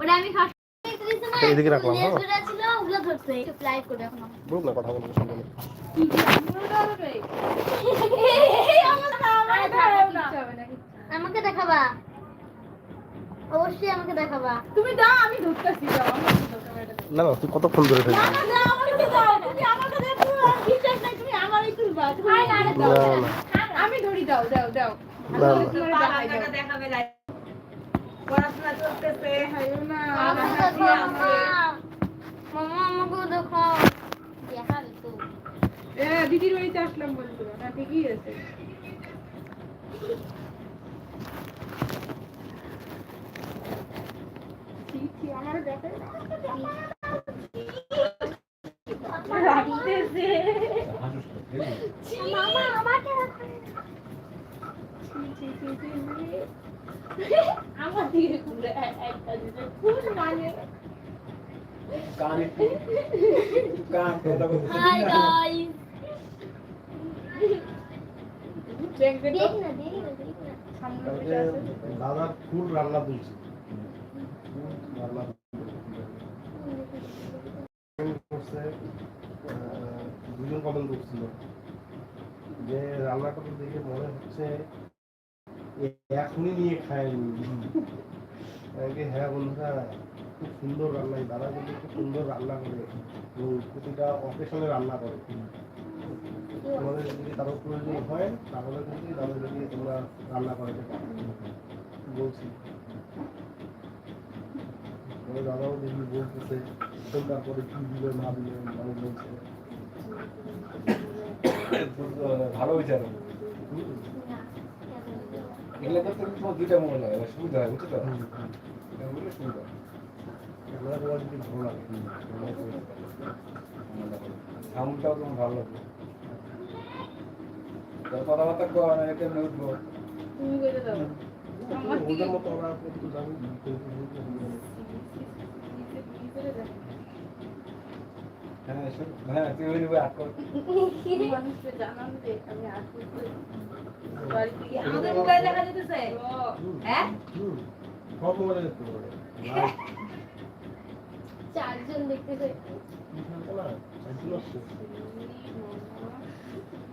ওটা আমি ফার্স্ট দেখতে না এদিকে রাখলাম, হ্যাঁ। লেজগুলো ছিল ওগুলো ধরছে একটু লাইভ করে এখন বলুন না কথা বলব শুনব আমাকে দেখাবা। অবশ্যই আমাকে দেখাবা। তুমি দাও আমি ধরতেছি না না তুই কতক্ষণ ধরে আমি ধরি দাও দাও দাও। দেখাবে পড়াশোনা তো। দিদির বাড়িতে আসলাম বলতো না ঠিকই আছে। আমার দেখে রাখতেছে। মামা আমাকে দিকে দাদার ফুল রান্না তুলছি দুজন কমেন্ট করছিল যে রান্না করতে দেখে মনে হচ্ছে এখনই নিয়ে খায়নি। হ্যাঁ বন্ধুরা খুব সুন্দর রান্না এই দাদা কিন্তু খুব সুন্দর রান্না করে এবং প্রতিটা অকেশনে রান্না করে। তোমাদের যদি কারও প্রয়োজন হয় তাহলে কিন্তু দাদা যদি তোমরা রান্না করে বলছি। তবে দাদাও দেখি বলতেছে কোনটার পরে কি দিলে না দিলে মানুষ বলছে। ভালো বিচার। এগুলো করতে তোমার দুইটা মোবাইল লাগে সুবিধা হয় বুঝছ বললে সুবিধা কোয়ালিটি ভালো লাগে সাউন্ডটাও তোমার ভালো লাগবে। কথাবার্তা কর না এটা উঠবো? তুমি করে দাও। আমার দিকে মতো আমরা কর জানান যে আমি আসছি বাড়িতে গিয়ে আমাদের মোবাইল দেখা যেতেছে হ্যাঁ হুম সব হ্যাঁ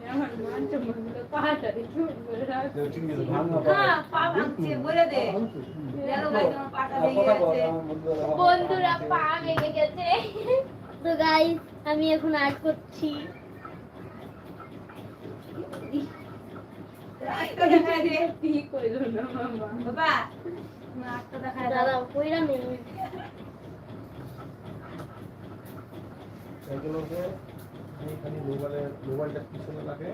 আমার- বন্ধুরা পা ভেঙে গেছে। তো আমি এখন আর্ট করছি রাস্তা দেখা দে ঠিক হইল না মামা বাবা রাস্তা দেখা দাও দাদা কইরা নেই এগুলোকে খালি মোবাইলে মোবাইলটা পিছনে রাখে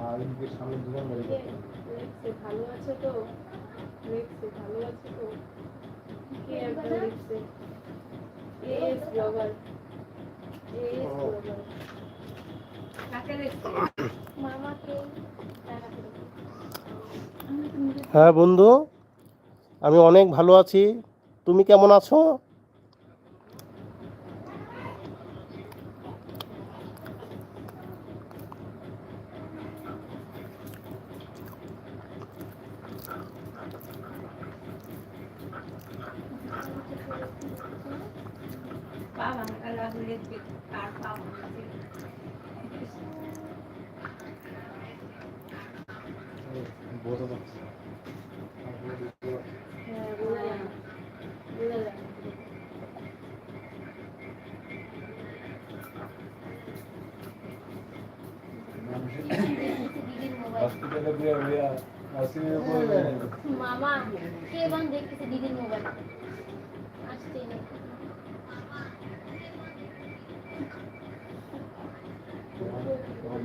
আর এদিকে সামনে দুবার মেরে দেয়। ভালো আছে তো কে ব্লগার এস ব্লগার কাকে দেখছ মামাকে দেখাতে হ্যাঁ বন্ধু আমি অনেক ভালো আছি। তুমি কেমন আছো? ভাঙা লাগলে কার পা ভাঙছে বোঝা যাচ্ছে হ্যাঁ বোঝা যায় না বোঝা যায় না মানুষের দিদির মোবাইল হসপিটালে গিয়ে গিয়ে নার্সিংয়ে বলবে মামা কে বান দেখতেছে দিদির মোবাইল আসছে না এখন কিন্তু এমন জিনিস তুমি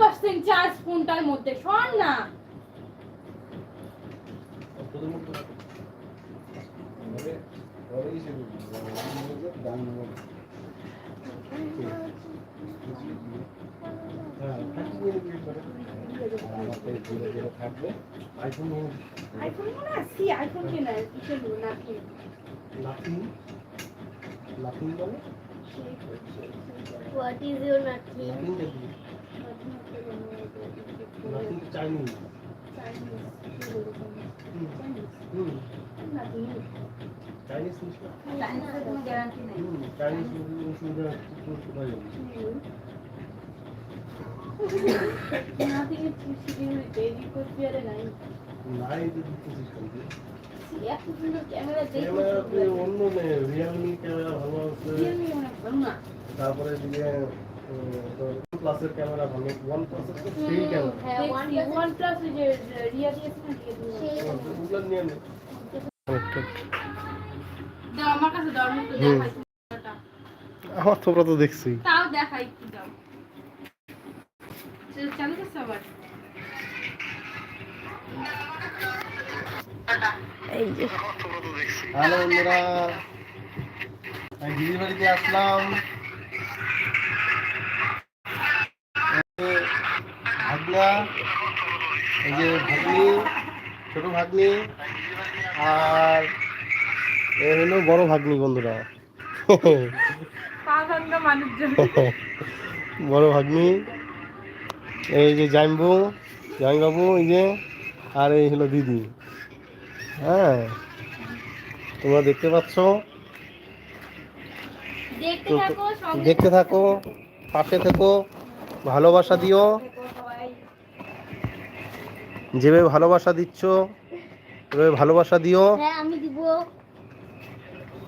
পার্সেন্ট চার্জ ফোনটার মধ্যে শোন না তোদের মধ্যে পরে পরে এসে গান ঠিক আছে। হ্যাঁ থার্টি নিয়ে বিয়ে করে আর আমাকে ধীরে ধীরে থাকবে আইফোন আইফোন মনে আছে আইফোন কেনা কিসে নেব না কি নাথিং নাথিং বলে what is your nothing nothing nothing Chinese hmm Chinese নেই হুম Chinese মিষ্টি কোথায় যাবে না থেকে শিখে হইতে এডিট করতে পারে নাই নাই তো দিতেছিস কিন্তু এত সুন্দর ক্যামেরা ক্যামেরাতে দেখে অন্য নেই রিয়েলমি ক্যামেরা ভালো আছে রিয়েলমি অনেক ভালো না তারপরে দিকে প্লাসের ক্যামেরা ভালো ওয়ান প্লাসের তো সেই ক্যামেরা হ্যাঁ ওয়ান ওয়ান প্লাস ওই যে রিয়া দিয়েছে না দিয়ে দিও সেই ওগুলো নিয়ে নে দাও আমার তোমরা তো দেখছি তাও দেখাই একটু দাও। চালু করছে আবার। হ্যালো বন্ধুরা। আমি দিদির বাড়িতে আসলাম। এই ভাগনা এই যে ভাগ্নি ছোট ভাগ্নি আর এ হলো বড় ভাগ্নি বন্ধুরা। বড় ভাগ্নি এই যে জাইম্বু জাইবাবু এই যে আর এই হলো দিদি। হ্যাঁ তোমরা দেখতে পাচ্ছ? দেখতে তো- থাকো দেখতে থাকো পাশে থেকো ভালোবাসা দিও। যেভাবে ভালোবাসা দিচ্ছ এভাবে ভালোবাসা দিও। হ্যাঁ আমি দিব।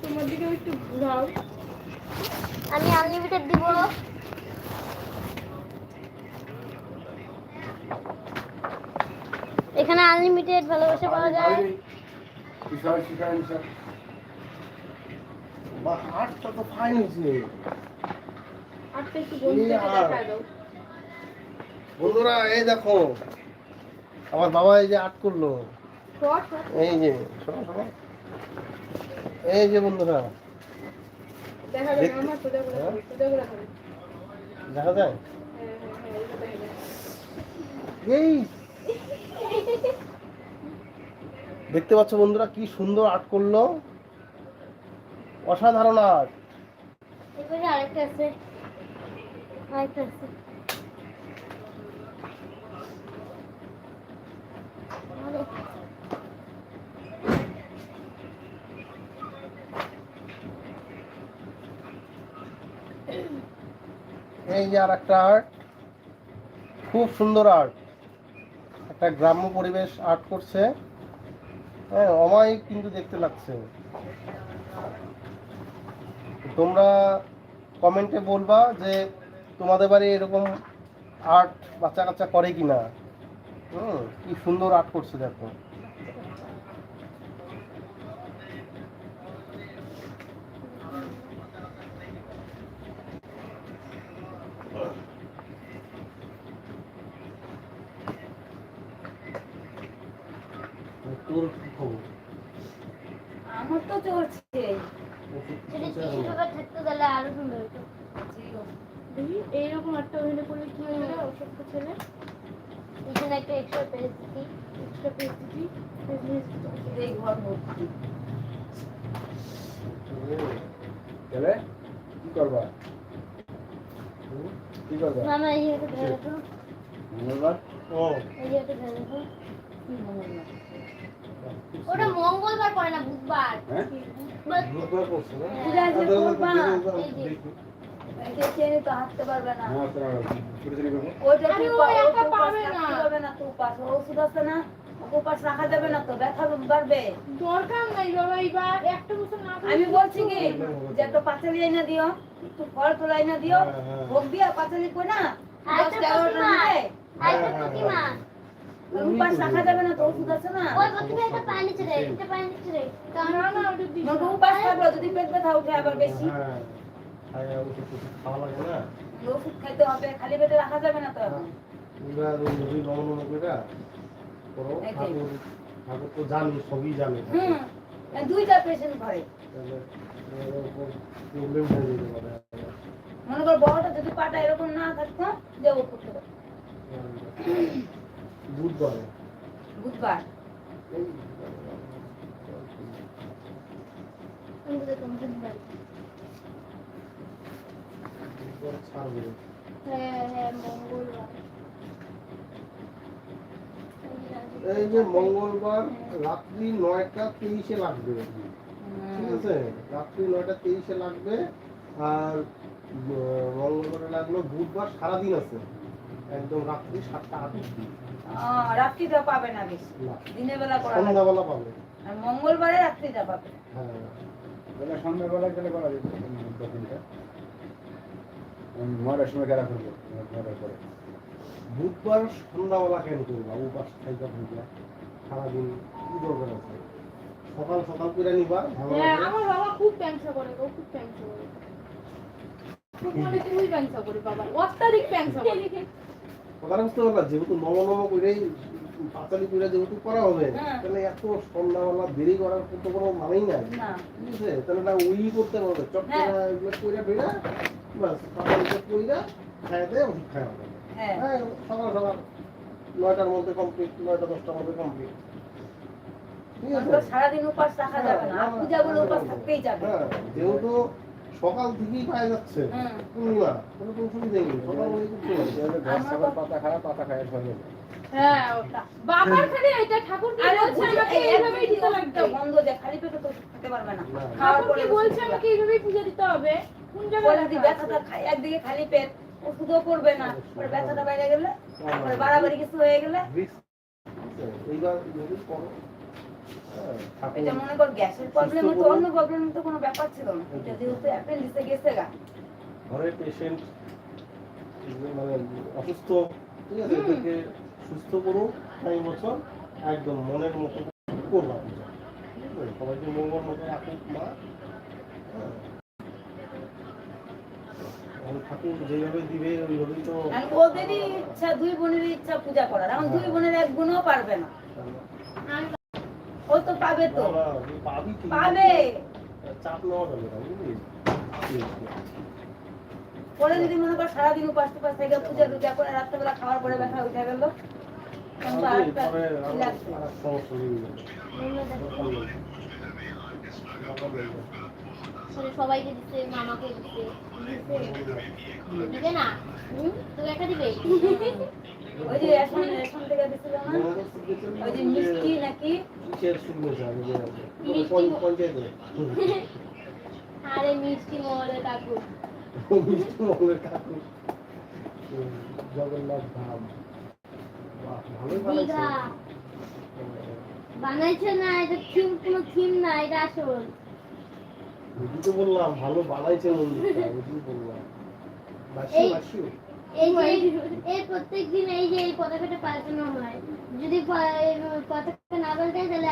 তোমার দিকে একটু ঘুরাও। আমি আনলিমিটেড দিব। এখানে আনলিমিটেড ভালোবাসা পাওয়া যায়। শিকার বা তো ফাইন হয়েছে। আটটা একটু বন্ধুরা এই দেখো আমার বাবা এই যে আর্ট করল। এই যে শোনো শোনো। এই যে বন্ধুরা। দেখা যায় হ্যাঁ? যায় এই। দেখতে পাচ্ছ বন্ধুরা কি সুন্দর আর্ট করল। অসাধারণ আর্ট। আরেকটা আছে আরেকটা আছে আরে, এই যে আর একটা আর্ট খুব সুন্দর আর্ট একটা গ্রাম্য পরিবেশ আর্ট করছে। হ্যাঁ অমায়িক কিন্তু দেখতে লাগছে। তোমরা কমেন্টে বলবা যে তোমাদের বাড়ি এরকম আর্ট বাচ্চা কাচ্চা করে কি না হুম, কি সুন্দর আর্ট করছে দেখো। তো চলছে। যদি টিভি পেপার থাকতো তাহলে আরও সুন্দর হতো। এইরকম একটা অভিনয় করলে কি হয়ে যাবে? অসুস্থ ছেলে একটা এক্সট্রা পেজ দিই এক্সট্রা পেস্ট্রি এই ঘর ভর্তি গেলে? কি করবা? কি করবা? মামা এই একটা ধরে রাখো। মঙ্গলবার? ও এই একটা ধরে রাখো। কি ওটা মঙ্গলবার পড়ে না বুধবার। বুধবার না? আমি বলছি কি যে একটা পাঁচালি আইনা দিও একটু ফল তোলা আইনা দিও হ্যাঁ, হ্যাঁ। ভোগ দিয়া পাঁচালি কই না দশ এগারোটা উপাস রাখা যাবে না তো ওষুধ আছে না? ওই প্রতিমা একটা পানি নিচে দেয় পানি নিচে কারণ না না ওটা দিস না। উপাস থাকল যদি পেট ব্যথা উঠে আবার বেশি। হ্যাঁ ওষুধ খাওয়া লাগে না? ওষুধ খাইতে হবে খালি পেটে রাখা যাবে না তো। এখন এবার ওই নদী করো ঠাকুর ঠাকুর তো জানি সবই জানে। হুম দুইটা পেশেন্ট ঘরে প্রবলেম হয়ে যেতে পারে মনে কর বড়টা যদি পাটা এরকম না থাকতো করতে। পারতো। বুধবারে। বুধবার? এই যে মঙ্গলবার রাত্রি নয়টা তেইশে লাগবে। ঠিক আছে? রাত্রি নয়টা তেইশে লাগবে। আর মঙ্গলবারে লাগল বুধবার সারাদিন আছে। একদম রাত্রি সাতটা আট অব্দি রাত্রিটা পাবে না বেশি। দিনের বেলা করা সন্ধ্যাবেলা পাবে। আর মঙ্গলবারে রাত্রিটা পাবে। হ্যাঁ সন্ধ্যাবেলা গেলে করা যেত নয়টার সময় গেলা করব নয়টার পরে। বুধবার সন্ধ্যাবেলা কেন করবা উপাস সারাদিন কি দরকার আছে সকাল সকাল করে নিবা হ্যাঁ। আমার বাবা খুব প্যাংসা করে ও খুব প্যাংসা করে। খুব মানে খুবই প্যাংসা করে বাবা। অত্যাধিক প্যাংসা করে। কথাটা বুঝতে পারলা যেহেতু নম নম করেই পাঁচালি করে যেহেতু করা হবে হ্যাঁ। তাহলে এত সন্ধ্যাবেলা দেরি করার তো কোনো মানেই নাই। ঠিক আছে? তাহলে না ওই করতে পারবে চট করে হ্যাঁ। এগুলো কইরা ফেরা বাস উঠে কইরা খাই দেয় ওষুধ খাওয়া হবে। হ্যাঁ। হ্যাঁ সকাল সকাল নয়টার মধ্যে কমপ্লিট নয়টা দশটার মধ্যে কমপ্লিট সারাদিন উপাস রাখা যাবে না। পূজাগুলো উপাস থাকতেই যাবে। যেহেতু সকাল থেকেই পাওয়া যাচ্ছে। হুম। পূর্ণিমা কোনো কোনো সুবিধা নেই। সকাল হয়ে করতে হবে তাহলে ঘর পাতা খারাপ পাতা খায় সব হ্যাঁ ওটা। বাবার খালি এটা ঠাকুর কি বলছে আমাকে এইভাবেই দিতে লাগবে বন্ধ যে খালি পেটে তো খেতে পারবে না। না। খাওয়ার পরে বলছে আমাকে এইভাবেই পুজো দিতে হবে? কোন জায়গায় যদি ব্যথাটা আছে? একদিকে খালি পেট ওষুধও করবে না। পরে ব্যথাটা বাইরে গেলে পরে বাড়াবাড়ি কিছু হয়ে গেলে। এইবার যদি করো হ্যাঁ, ঠাকুর এটা মনে কর গ্যাসের প্রবলেম করুন। অন্য প্রবলেম তো কোনো ব্যাপার ছিল না। এটা যেহেতু অ্যাপেন্ডিক্সে গেছে গা। ঘরের পেশেন্ট মানে অসুস্থ ঠিক আছে? এদেরকে সুস্থ টাইম বছর একদম মনের মতো করবা সবাইকে মঙ্গল মতো রাখুক মা। হ্যাঁ। তো ওদেরই ইচ্ছা দুই বোনেরই ইচ্ছা পূজা করার। এখন দুই বোনের এক বোনও পারবে না। আমি ও তো পাবে তো। পাবি চাপ নেওয়া যাবে না পরে যদি মনে কর সারাদিন উপাস টুপাস থেকে পূজা টুজা করে রাত্রেবেলা খাওয়ার পরে ব্যথা উঠে গেল সবাইকে দিচ্ছে মামাকে দিচ্ছে দিবে না? তোকে একটা দিবে? ওই যে রেশন রেশন থেকে দিছিল না ওই যে মিষ্টি নাকি। আরে মিষ্টি মহলের কাকু মিষ্টি মহলের কাকু। জগন্নাথ ধাম বানাইছে। না এটা থিম কোনো থিম না এটা আসল তো বললাম ভালো বানাইছে মন্দিরটা বললাম বাসি বাসিও এই প্রত্যেক দিন এই যে এই পতাকাটা পাল্টানো হয়। যদি পতাকা না পাল্টায়, তাহলে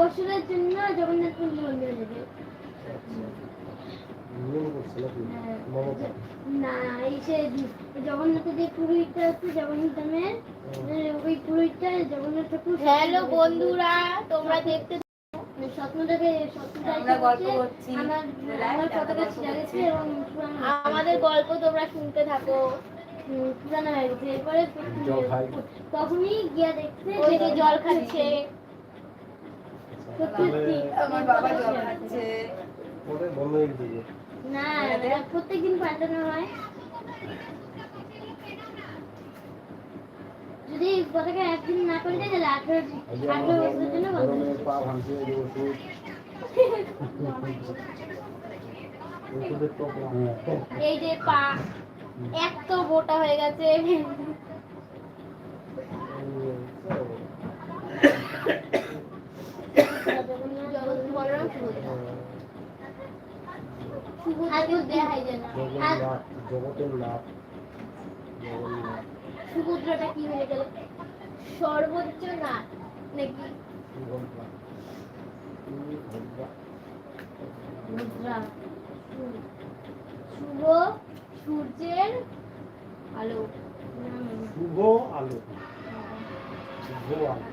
বছরের জন্য জগন্নাথ মন্দির যাবে। এই সে পুরোহিতটা আছে, জগন্নাথ ধামের, ওই জগন্নাথ ঠাকুর হ্যালো বন্ধুরা, তোমরা দেখতে আমাদের গল্প তোমরা শুনতে থাকো। পুরানো হয়ে গেছে। এরপরে। তখনই গিয়া দেখছে ওই যে জল খাচ্ছে। তাহলে আমার বাবা জল খাচ্ছে। না প্রত্যেকদিন পাল্টানো হয়। যদি পতাকা একদিন না করে দেয় তাহলে আঠারো আঠারো বছরের জন্য। পা ভাঙছে এই যে পা এত মোটা হয়ে গেছে। জগতের জগন্নাথ সুভদ্রাটা কি হয়ে গেল? সর্বোচ্চ না নাকি? মুদ্রা শুভ সূর্যের আলো। শুভ আলো। শুভ আলো।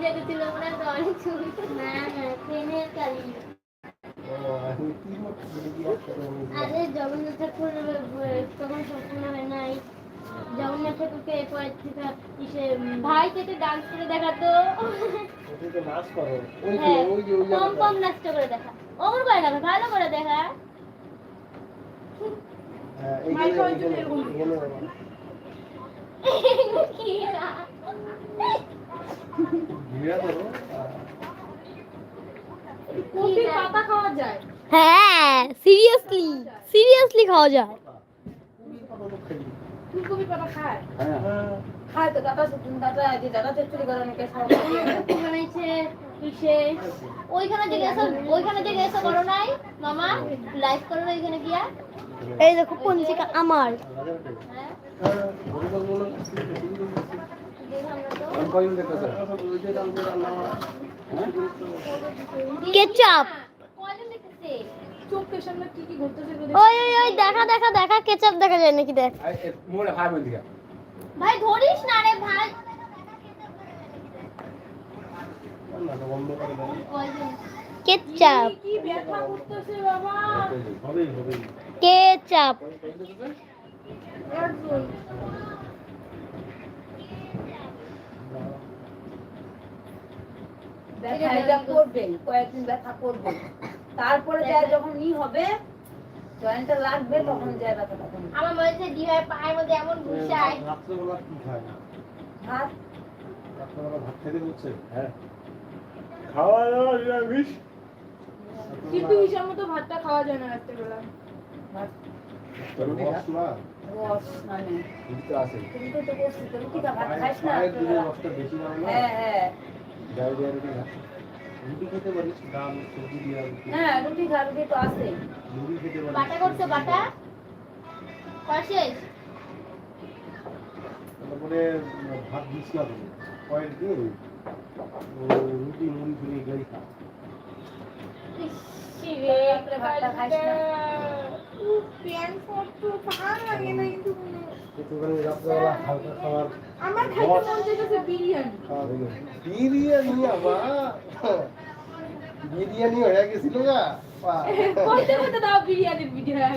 যেতেছিল মনে হয় অনেক ছবি। না না ট্রেনের গাড়ি ও, আমি কি বলছি? দেখি একটা আমি- আরে জগন্নাথ ঠাকুর তখন সম্পূর্ণ হয় নাই। জগন্নাথ ঠাকুরকে এরপর থেকে ইসে ভাই থেকে ডান্স করে দেখাতো তো। নাচ করো। ওই যে, হ্যাঁ ওই যে, ওই কম কম নাচটা করে দেখা। ওর করে দেখা ভালো করে দেখা। হ্যাঁ, পাতা খাওয়া যায়। হ্যাঁ সিরিয়াসলি সিরিয়াসলি খাওয়া যায়। পাতা খায়? হ্যাঁ। খায় তো দাদা দাদা যে দাদা চচ্চড়ি করে অনেকে বানাইছে ওইখানে যে গেছো ওইখানে যে গেছো করো নাই মামা লাইভ করো না ওইখানে গিয়া। এই দেখো পঞ্চিকা আমার। কেচাপ। ওই ওই ওই দেখা দেখা দেখা কেচাপ দেখা যায় নাকি দেখ। ভাই ধরিস না রে ভাই। কেচাপ। কেচাপ ব্যথা এটা কয়েকদিন ব্যথা করবে তারপরে যায় যখন ই হবে জয়েন্টটা লাগবে তখন যায় ব্যথাটা কমবে আমার মনে হচ্ছে দিভাই পায়ের মধ্যে এমন ঘুষায়। রাত্রেবেলা কি খায়? ভাত? রাত্রেবেলা ভাত খেতে বলছে? হ্যাঁ। খাওয়া দাওয়া নিরামিষ। কিন্তু হিসাব মতো ভাতটা খাওয়া যায় না রাত্রেবেলা। ভাত? রস না? রস মানে? তুমি তো ভাত না বেশি না? হ্যাঁ হ্যাঁ। রুটি রুটি খেতে পারিস? ডাল সবজি দিয়ে হ্যাঁ রুটি খা রুটি তো আছে। মুড়ি খেতে পারিস? বাটা করছে বাটা? কর তারপরে ভাত দিস না তুমি কয়েকদিন ও রুটি মুড়ি ফুড়ি গাড়ি খা ভাতটা খাইস না। বিরিয়ানি আবার বিরিয়ানি হয়ে গেছিল গা। কইতে কইতে দাও বিরিয়ানির ভিডিও টাকা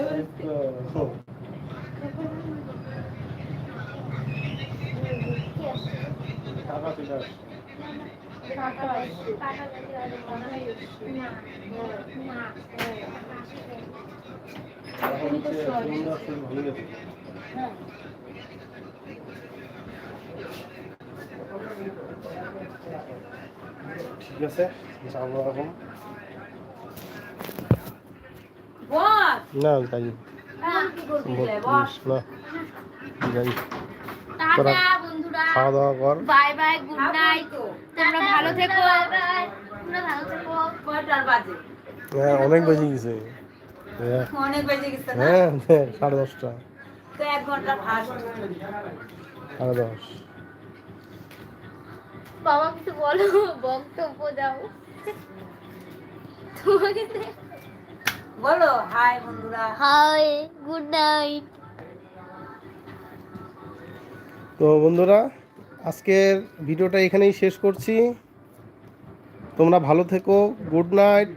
হয়ে। ঠিক আছে যাব এখন না যাই। না টাটা খাওয়া দাওয়া কর। Bye bye good night. তোমরা ভালো থেকো। তোমরা ভালো থেকো। কয়টার বাজে? হ্যাঁ অনেক বেজে গেছে। হ্যাঁ অনেক বেজে গেছে হ্যাঁ হ্যাঁ, সাড়ে দশটা। তো এক ঘণ্টা ফাস্ট সাড়ে দশ। বাবা কিছু বলো? বক্তব্য দাও। তোমাকে বলো হাই বন্ধুরা। Hi good night. তো বন্ধুরা আজকের ভিডিওটা এখানেই শেষ করছি। তোমরা ভালো থেকো গুড নাইট।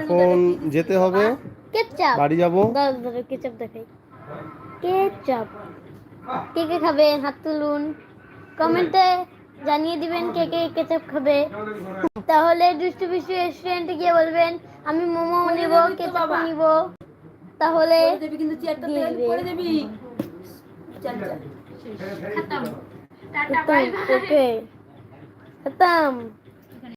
এখন যেতে হবে। কেচাপ। বাড়ি যাব। দাদা দাদা কেচাপ দেখাই। কেচাপ। কে কে খাবেন হাত তুলুন। কমেন্টে জানিয়ে দিবেন কে কে কেচাপ খাবে। তাহলে দুষ্টু বিষ্টু রেস্টুরেন্টে গিয়ে বলবেন আমি মোমো নিব কেচাপ নিব। তাহলে কিন্তু চেয়ারটা দিয়ে দিবে। করে দেবি। চল চল। খতম। টাটা বাই বাই ওকে খতম।